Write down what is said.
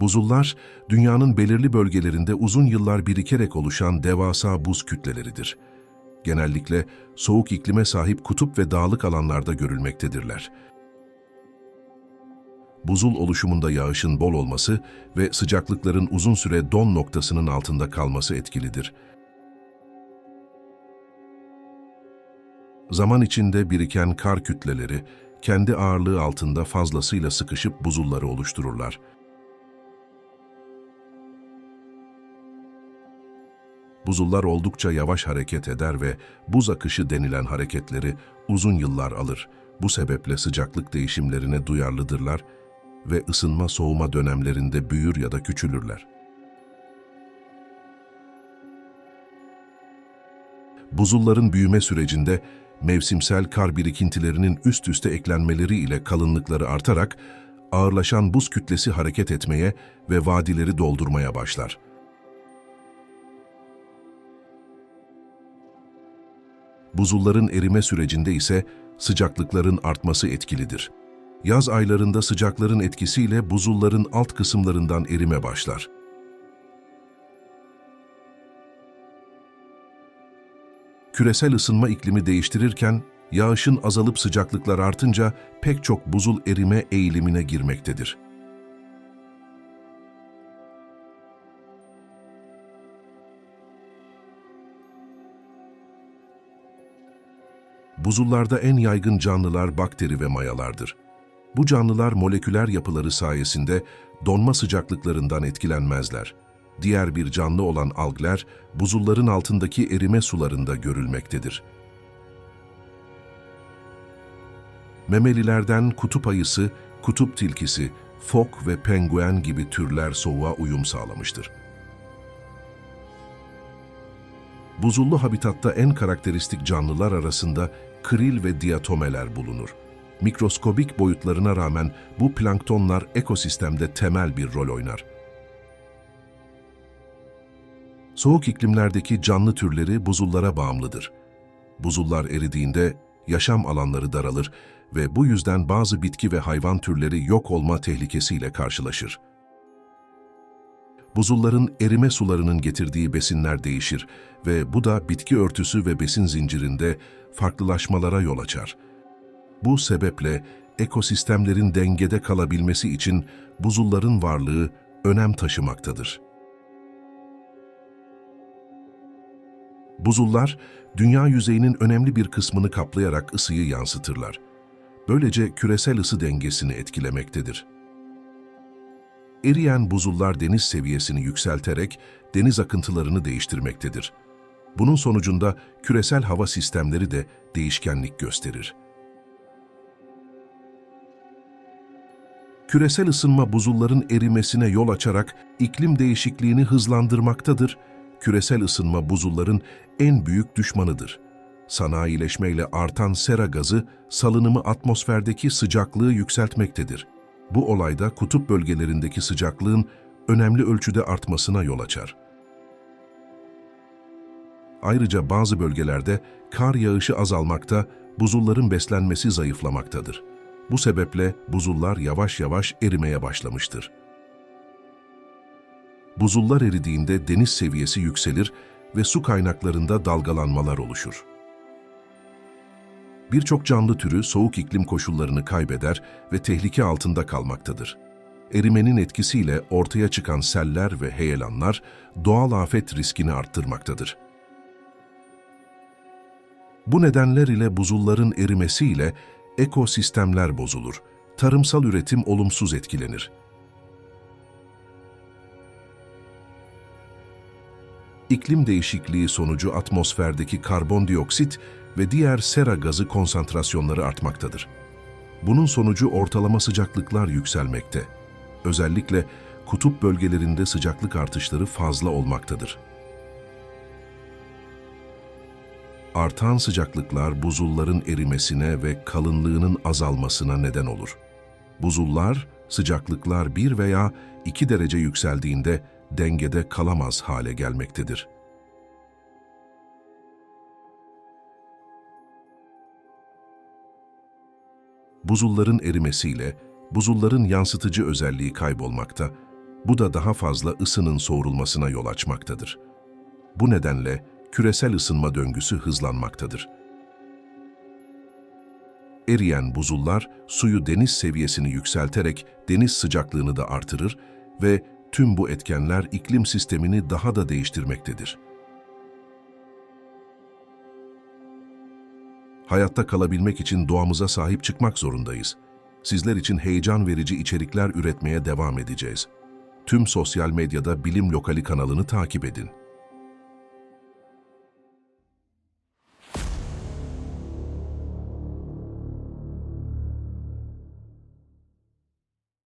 Buzullar, dünyanın belirli bölgelerinde uzun yıllar birikerek oluşan devasa buz kütleleridir. Genellikle soğuk iklime sahip kutup ve dağlık alanlarda görülmektedirler. Buzul oluşumunda yağışın bol olması ve sıcaklıkların uzun süre don noktasının altında kalması etkilidir. Zaman içinde biriken kar kütleleri, kendi ağırlığı altında fazlasıyla sıkışıp buzulları oluştururlar. Buzullar oldukça yavaş hareket eder ve buz akışı denilen hareketleri uzun yıllar alır. Bu sebeple sıcaklık değişimlerine duyarlıdırlar ve ısınma-soğuma dönemlerinde büyür ya da küçülürler. Buzulların büyüme sürecinde mevsimsel kar birikintilerinin üst üste eklenmeleri ile kalınlıkları artarak ağırlaşan buz kütlesi hareket etmeye ve vadileri doldurmaya başlar. Buzulların erime sürecinde ise sıcaklıkların artması etkilidir. Yaz aylarında sıcakların etkisiyle buzulların alt kısımlarından erime başlar. Küresel ısınma iklimi değiştirirken, yağışın azalıp sıcaklıklar artınca pek çok buzul erime eğilimine girmektedir. Buzullarda en yaygın canlılar bakteri ve mayalardır. Bu canlılar moleküler yapıları sayesinde donma sıcaklıklarından etkilenmezler. Diğer bir canlı olan algler, buzulların altındaki erime sularında görülmektedir. Memelilerden kutup ayısı, kutup tilkisi, fok ve penguen gibi türler soğuğa uyum sağlamıştır. Buzullu habitatta en karakteristik canlılar arasında kril ve diatomeler bulunur. Mikroskobik boyutlarına rağmen bu planktonlar ekosistemde temel bir rol oynar. Soğuk iklimlerdeki canlı türleri buzullara bağımlıdır. Buzullar eridiğinde yaşam alanları daralır ve bu yüzden bazı bitki ve hayvan türleri yok olma tehlikesiyle karşılaşır. Buzulların erime sularının getirdiği besinler değişir ve bu da bitki örtüsü ve besin zincirinde farklılaşmalara yol açar. Bu sebeple ekosistemlerin dengede kalabilmesi için buzulların varlığı önem taşımaktadır. Buzullar, dünya yüzeyinin önemli bir kısmını kaplayarak ısıyı yansıtırlar. Böylece küresel ısı dengesini etkilemektedir. Eriyen buzullar deniz seviyesini yükselterek deniz akıntılarını değiştirmektedir. Bunun sonucunda küresel hava sistemleri de değişkenlik gösterir. Küresel ısınma buzulların erimesine yol açarak iklim değişikliğini hızlandırmaktadır. Küresel ısınma buzulların en büyük düşmanıdır. Sanayileşmeyle artan sera gazı salınımı atmosferdeki sıcaklığı yükseltmektedir. Bu olayda kutup bölgelerindeki sıcaklığın önemli ölçüde artmasına yol açar. Ayrıca bazı bölgelerde kar yağışı azalmakta, buzulların beslenmesi zayıflamaktadır. Bu sebeple buzullar yavaş yavaş erimeye başlamıştır. Buzullar eridiğinde deniz seviyesi yükselir ve su kaynaklarında dalgalanmalar oluşur. Birçok canlı türü soğuk iklim koşullarını kaybeder ve tehlike altında kalmaktadır. Erimenin etkisiyle ortaya çıkan seller ve heyelanlar doğal afet riskini arttırmaktadır. Bu nedenler ile buzulların erimesiyle ekosistemler bozulur, tarımsal üretim olumsuz etkilenir. İklim değişikliği sonucu atmosferdeki karbondioksit ve diğer sera gazı konsantrasyonları artmaktadır. Bunun sonucu ortalama sıcaklıklar yükselmekte. Özellikle kutup bölgelerinde sıcaklık artışları fazla olmaktadır. Artan sıcaklıklar buzulların erimesine ve kalınlığının azalmasına neden olur. Buzullar, sıcaklıklar 1 veya 2 derece yükseldiğinde dengede kalamaz hale gelmektedir. Buzulların erimesiyle buzulların yansıtıcı özelliği kaybolmakta, Bu da daha fazla ısının soğurulmasına yol açmaktadır. Bu nedenle küresel ısınma döngüsü hızlanmaktadır. Eriyen buzullar suyu deniz seviyesini yükselterek deniz sıcaklığını da artırır ve tüm bu etkenler iklim sistemini daha da değiştirmektedir. Hayatta kalabilmek için doğamıza sahip çıkmak zorundayız. Sizler için heyecan verici içerikler üretmeye devam edeceğiz. Tüm sosyal medyada Bilim Lokali kanalını takip edin.